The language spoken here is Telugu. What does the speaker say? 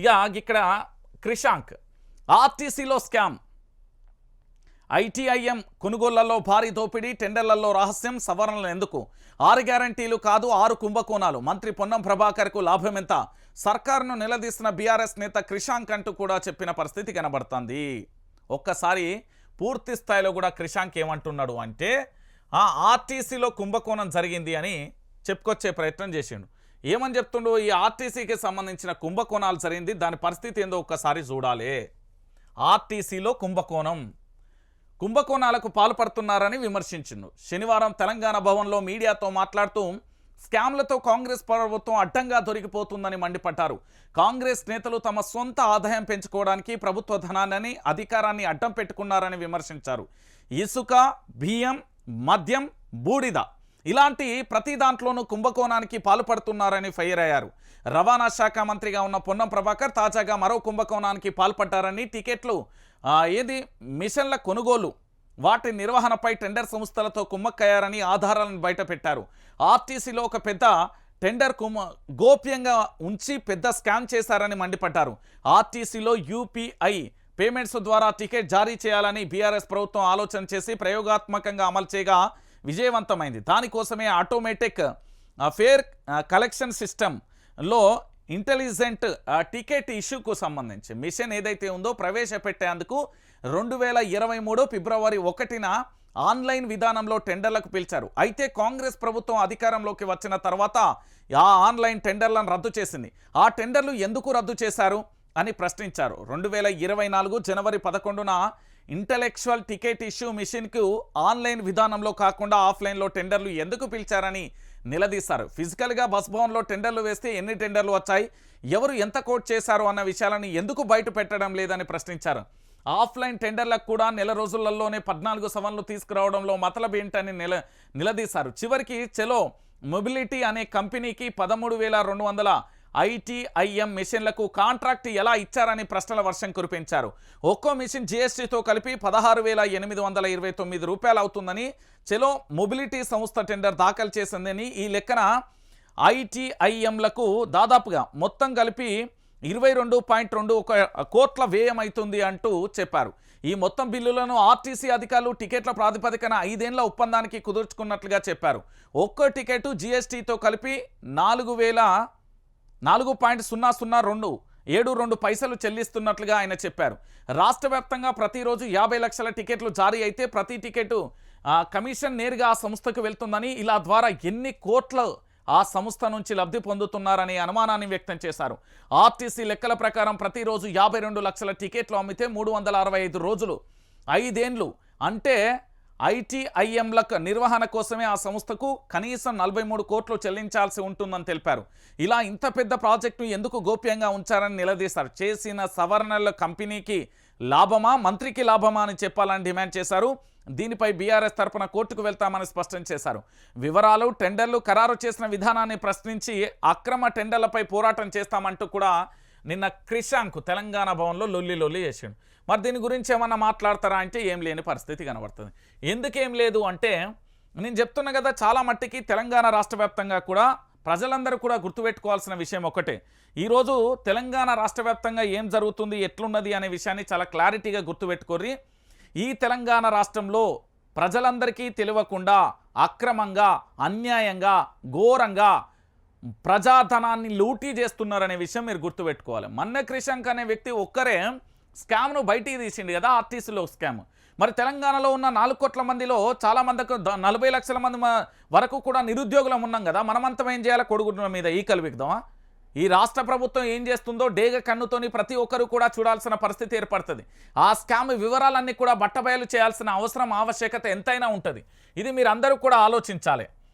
ఇక ఇక్కడ క్రిషాంక్ ఆర్టీసీలో స్కామ్. ఐటీఐఎం కొనుగోళ్ళలో భారీ దోపిడీ టెండర్లలో రహస్యం సవరణలు ఎందుకు? ఆరు గ్యారంటీలు కాదు ఆరు కుంభకోణాలు. మంత్రి పొన్నం ప్రభాకర్కు లాభం ఎంత? సర్కారును నిలదీసిన బీఆర్ఎస్ నేత క్రిషాంక్ అంటూ కూడా చెప్పిన పరిస్థితి కనబడుతుంది. ఒక్కసారి పూర్తి స్థాయిలో కూడా క్రిషాంక్ ఏమంటున్నాడు అంటే ఆ ఆర్టీసీలో కుంభకోణం జరిగింది అని చెప్పుకొచ్చే ప్రయత్నం చేసిండు. ఏమని చెప్తుండో ఈ ఆర్టీసీకి సంబంధించిన కుంభకోణాలు జరిగింది దాని పరిస్థితి ఏందో ఒక్కసారి చూడాలి. ఆర్టీసీలో కుంభకోణం. కుంభకోణాలకు పాల్పడుతున్నారని విమర్శించిండు శనివారం తెలంగాణ భవన్లో మీడియాతో మాట్లాడుతూ స్కామ్లతో కాంగ్రెస్ ప్రభుత్వం అడ్డంగా దొరికిపోతుందని మండిపడ్డారు. కాంగ్రెస్ నేతలు తమ సొంత ఆదాయం పెంచుకోవడానికి ప్రభుత్వ ధనాన్ని అధికారాన్ని అడ్డం పెట్టుకున్నారని విమర్శించారు. ఇసుక బియ్యం మద్యం బూడిద ఇలాంటి ప్రతి దాంట్లోనూ కుంభకోణానికి పాల్పడుతున్నారని ఫైర్ అయ్యారు. రవాణా శాఖ మంత్రిగా ఉన్న పొన్నం ప్రభాకర్ తాజాగా మరో కుంభకోణానికి పాల్పడ్డారని టికెట్లు ఏది? మిషన్ల కొనుగోలు వాటి నిర్వహణపై టెండర్ సంస్థలతో కుమ్మక్కయ్యారని ఆధారాలను బయటపెట్టారు. ఆర్టీసీలో ఒక పెద్ద టెండర్ కుమ్మ గోప్యంగా ఉంచి పెద్ద స్కామ్ చేశారని మండిపడ్డారు. ఆర్టీసీలో యూపీఐ పేమెంట్స్ ద్వారా టికెట్ జారీ చేయాలని బీఆర్ఎస్ ప్రభుత్వం ఆలోచన చేసి ప్రయోగాత్మకంగా అమలు చేయగా విజయవంతమైంది. దానికోసమే ఆటోమేటిక్ ఫేర్ కలెక్షన్ సిస్టంలో ఇంటెలిజెంట్ టికెట్ ఇష్యూకు సంబంధించి మిషన్ ఏదైతే ఉందో ప్రవేశపెట్టేందుకు రెండు వేల ఇరవై మూడు ఫిబ్రవరి ఒకటిన ఆన్లైన్ విధానంలో టెండర్లకు పిలిచారు. అయితే కాంగ్రెస్ ప్రభుత్వం అధికారంలోకి వచ్చిన తర్వాత ఆ ఆన్లైన్ టెండర్లను రద్దు చేసింది. ఆ టెండర్లు ఎందుకు రద్దు చేశారు అని ప్రశ్నించారు. రెండు వేల ఇరవై నాలుగు జనవరి పదకొండున ఇంటలెక్చువల్ టికెట్ ఇష్యూ మిషన్కు ఆన్లైన్ విధానంలో కాకుండా ఆఫ్లైన్లో టెండర్లు ఎందుకు పిలిచారని నిలదీశారు. ఫిజికల్గా బస్ భవన్లో టెండర్లు వేస్తే ఎన్ని టెండర్లు వచ్చాయి? ఎవరు ఎంత కోట్ చేశారు అన్న విషయాలను ఎందుకు బయట పెట్టడం లేదని ప్రశ్నించారు. ఆఫ్లైన్ టెండర్లకు కూడా నెల రోజులలోనే పద్నాలుగు సవన్లు తీసుకురావడంలో మతలబ్ ఏంటని నిల నిలదీశారు. చివరికి చెలో మొబిలిటీ అనే కంపెనీకి పదమూడు వేల రెండు వందల ఐటీఐఎం మిషన్లకు కాంట్రాక్ట్ ఎలా ఇచ్చారని ప్రశ్నల వర్షం కురిపించారు. ఒక్కో మిషన్ జీఎస్టీతో కలిపి పదహారు వేల ఎనిమిది వందల ఇరవై తొమ్మిది రూపాయలు అవుతుందని చెలో మొబిలిటీ సంస్థ టెండర్ దాఖలు చేసిందని ఈ లెక్కన ఐటీఐఎంలకు దాదాపుగా మొత్తం కలిపి ఇరవై రెండు పాయింట్ రెండు ఒక కోట్ల వ్యయం అవుతుంది అంటూ చెప్పారు. ఈ మొత్తం బిల్లులను ఆర్టీసీ అధికారులు టికెట్ల ప్రాతిపదికన ఐదేళ్ళ ఒప్పందానికి కుదుర్చుకున్నట్లుగా చెప్పారు. ఒక్కో టికెట్ జీఎస్టీతో కలిపి నాలుగు వేల నాలుగు పాయింట్ సున్నా సున్నా రెండు ఏడు రెండు పైసలు చెల్లిస్తున్నట్లుగా ఆయన చెప్పారు. రాష్ట్ర వ్యాప్తంగా ప్రతిరోజు యాభై లక్షల టికెట్లు జారీ అయితే ప్రతి టికెట్ కమిషన్ నేరుగా ఆ సంస్థకు వెళ్తుందని ఇలా ద్వారా ఎన్ని కోట్ల ఆ సంస్థ నుంచి లబ్ధి పొందుతున్నారనే అనుమానాన్ని వ్యక్తం చేశారు. ఆర్టీసీ లెక్కల ప్రకారం ప్రతిరోజు యాభై రెండు లక్షల టికెట్లు అమ్మితే మూడు వందల అరవై ఐదు రోజులు ఐదేండ్లు. అంటే ఐటీఐఎంలకు నిర్వహణ కోసమే ఆ సంస్థకు కనీసం నలభై మూడు కోట్లు చెల్లించాల్సి ఉంటుందని తెలిపారు. ఇలా ఇంత పెద్ద ప్రాజెక్టును ఎందుకు గోప్యంగా ఉంచారని నిలదీశారు. చేసిన సవరణల కంపెనీకి లాభమా మంత్రికి లాభమా అని చెప్పాలని డిమాండ్ చేశారు. దీనిపై బీఆర్ఎస్ తరపున కోర్టుకు వెళ్తామని స్పష్టం చేశారు. వివరాలు టెండర్లు ఖరారు చేసిన విధానాన్ని ప్రశ్నించి అక్రమ టెండర్లపై పోరాటం చేస్తామంటూ కూడా నిన్న క్రిషాంక్ తెలంగాణ భవన్లో లొల్లి లొల్లి చేసిండు. మరి దీని గురించి ఏమన్నా మాట్లాడతారా అంటే ఏం లేని పరిస్థితి కనబడుతుంది. ఎందుకేం లేదు అంటే నేను చెప్తున్నా కదా చాలా మట్టికి తెలంగాణ రాష్ట్ర కూడా ప్రజలందరూ కూడా గుర్తుపెట్టుకోవాల్సిన విషయం ఒకటే. ఈరోజు తెలంగాణ రాష్ట్ర ఏం జరుగుతుంది ఎట్లున్నది అనే విషయాన్ని చాలా క్లారిటీగా గుర్తుపెట్టుకోర్రి. ఈ తెలంగాణ రాష్ట్రంలో ప్రజలందరికీ తెలియకుండా అక్రమంగా అన్యాయంగా ఘోరంగా ప్రజాధనాన్ని లూటీ చేస్తున్నారనే విషయం మీరు గుర్తుపెట్టుకోవాలి. మన్న క్రిషంక్ అనే వ్యక్తి ఒక్కరే స్కామ్ను బయటికి తీసిండు కదా ఆర్టీసీలో స్కామ్. మరి తెలంగాణలో ఉన్న నాలుగు కోట్ల మందిలో చాలా మందికి నలభై లక్షల మంది మ- వరకు కూడా నిరుద్యోగులం ఉన్నాం కదా మనమంతం ఏం చేయాలి? కొడుకున్న మీద ఈ కలిపిద్దామా ఈ రాష్ట్ర ప్రభుత్వం ఏం చేస్తుందో డేగ కన్నుతోని ప్రతి ఒక్కరు కూడా చూడాల్సిన పరిస్థితి ఏర్పడుతుంది. ఆ స్కామ్ వివరాలన్నీ కూడా బట్టబయలు చేయాల్సిన అవసరం ఆవశ్యకత ఎంతైనా ఉంటుంది. ఇది మీరు అందరూ కూడా ఆలోచించాలి.